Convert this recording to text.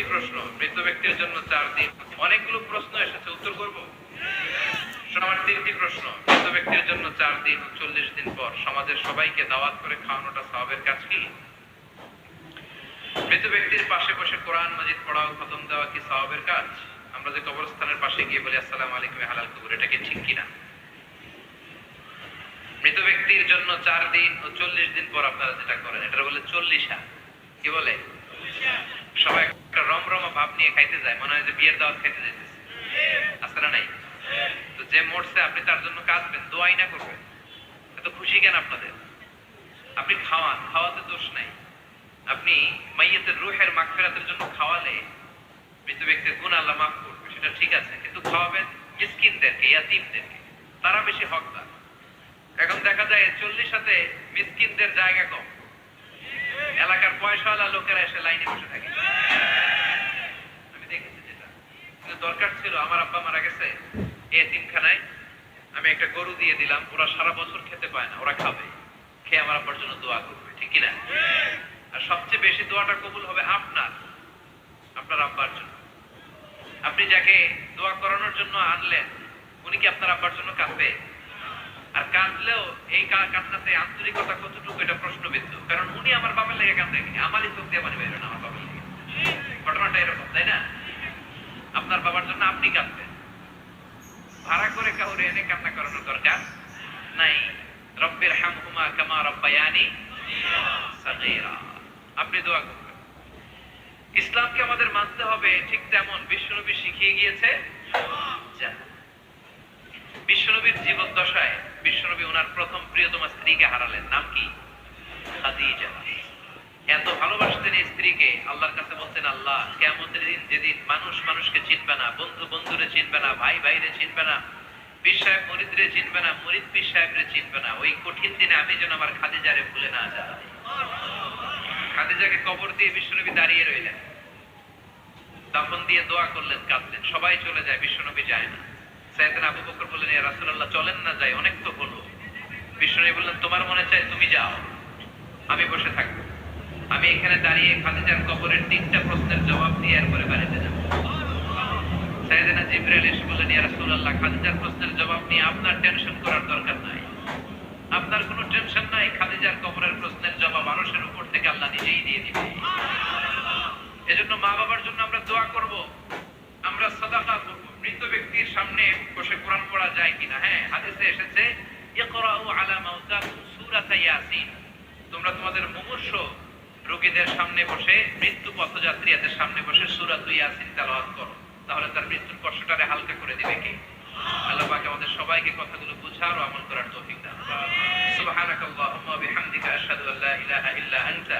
তিনটি প্রশ্ন। মৃত ব্যক্তির জন্য চার দিন। অনেকগুলো প্রশ্ন এসেছে, উত্তর করব? আমার তিনটি প্রশ্ন। মৃত ব্যক্তির জন্য চার দিন, চল্লিশ দিন পর। সমাজের সবাইকে দাওয়াত করে খাওয়ানোটা সবের কাজ কি? মৃত ব্যক্তির পাশে বসে কোরআন, মাজিদ ও খতম দেওয়া কি সওয়াবের কাজ? আমরা যে কবরস্থানের পাশে গিয়ে বলি, আসসালামু আলাইকুম হালাল কবর, এটা কি ঠিক কিনা? মৃত ব্যক্তির জন্য চার দিন ও চল্লিশ দিন পর আপনারা যেটা করেন এটা বলে চল্লিশা। কি বলে? সবাই নিয়ে খাইতে যায়, মনে হয় যে বিয়ের দাওয়াত খাইতে যাইতেছে। আছে না নাই? তো যে মরছে, আপনি তার জন্য কাঁদবেন দোয়াই না করবেন। এত খুশি কেন আপনাদের? আপনি খাওয়ান, খাওয়াতে দোষ নাই। আপনি মাইয়াতের রুহের মাগফিরাতের জন্য খাওয়ালে মৃত ব্যক্তির গুণ আল্লাহ মাফ করবে, সেটা ঠিক আছে। কিন্তু খাওয়াবেন মিসকিনদেরকে, ইয়াতিমদেরকে। তারা বেশি হকদার। এখন দেখা যায় চল্লিশ সাথে মিসকিনদের জায়গা কম। এলাকার পয়সাওয়ালা লোকেরা এসে লাইনে বসে থাকে আমি দেখেছি যেটা কিন্তু দরকার ছিল, আমার আব্বা মারা গেছে, এই এতিমখানায় আমি একটা গরু দিয়ে দিলাম, ওরা সারা বছর খেতে পায় না, ওরা খাবে। খেয়ে আমার আব্বার জন্য দোয়া করবে, ঠিক কিনা? আর সবচেয়ে বেশি দোয়াটা কবুল হবে আপনার আপনার আব্বার জন্য। আপনি যাকে দোয়া করানোর জন্য আনলেন, উনি কি আপনার আব্বার জন্য কাঁদবে? আর কাঁদলেও এই কান্নাতে আন্তরিকতা কতটুকু, এটা প্রশ্নবিদ্ধ। কারণ উনি আমার বাবার লেগে কাঁদেনি আমারই চোখ দিয়ে পানি বেরোয় না আমার বাবার লেগে। ঘটনাটা এরকম, তাই না? আপনার বাবার জন্য আপনি কাঁদবেন। ভাড়া করে কাউরে এনে কান্না করানোর দরকার নাই। রব্বির হামহুমা কামা রব্বায়ানি আপনি দোয়া করবেন। ইসলামকে আমাদের মানতে হবে ঠিক তেমন। বিশ্বনবী শিখিয়ে গিয়েছে বিশ্বনবীর জীবন দশায় বিশ্বনবী ওনার প্রথম প্রিয়তমা স্ত্রীকে হারালেন। নাম কি? এত ভালোবাসতেন স্ত্রীকে। আল্লাহর কাছে বলতেন, আল্লাহ কেমন যেদিন মানুষ মানুষকে চিনবে না, বন্ধু বন্ধুরে চিনবে না, ভাই ভাইরে চিনবে না, পীর সাহেব মরিদরে চিনবে না, মরিদ পীর সাহেবরে চিনবে না, ওই কঠিন দিনে আমি যেন আমার খাদিজারে ভুলে না যাই। খাদিজাকে কবর দিয়ে বিশ্বনবী দাঁড়িয়ে রইলেন। দাফন দিয়ে দোয়া করলেন, কাঁদলেন, সবাই চলে যায়, বিশ্বনবী যায় না। সাইয়েদনা আবু বকর বললেন ইয়া রাসূলুল্লাহ, চলেন না যাই, অনেক তো হলো। বিশ্বনবী বললেন, তোমার মনে চাই, তুমি যাও, আমি বসে থাকব। আমি এখানে দাঁড়িয়ে খাদিজার কবরের তিনটা প্রশ্নের জবাব দিয়ে এরপরে বাড়িতে যাব। সাইয়েদনা জিবরাইল এসে বললেন, ইয়া রাসূলুল্লাহ, খাদিজার প্রশ্নের জবাব নিয়ে আপনার টেনশন করার দরকার নাই। আপনার কোনো টেনশন নাই, খাদিজার কবরের প্রশ্নের জবাব মানুষের উপর থেকে আল্লাহ নিজেই দিয়ে দিবে এজন্য মা বাবার জন্য আমরা দোয়া করব। আমরা সাদাকা করব। মৃত ব্যক্তির সামনে বসে কোরআন পড়া যায় কিনা? হ্যাঁ হাদিসে এসেছে, ইকরাউ আলা মাউতাকুম সূরাতা ইয়াসিন। তোমরা তোমাদের মুমূর্ষ রোগীদের সামনে বসে, মৃত্যু পথযাত্রী এদের সামনে বসে সুরাত ইয়াসিন তেলাওয়াত করো। তাহলে তার মৃত্যুর কষ্টটারে হালকা করে দিবে কি? আল্লাহ পাক আমাদের সবাইকে কথাগুলো বুঝার ও আমল করার তৌফিক দান সুবহানাকাল্লাহুম্মা বিহামদিকা আশহাদু আল্লা ইলাহা ইল্লা আনতা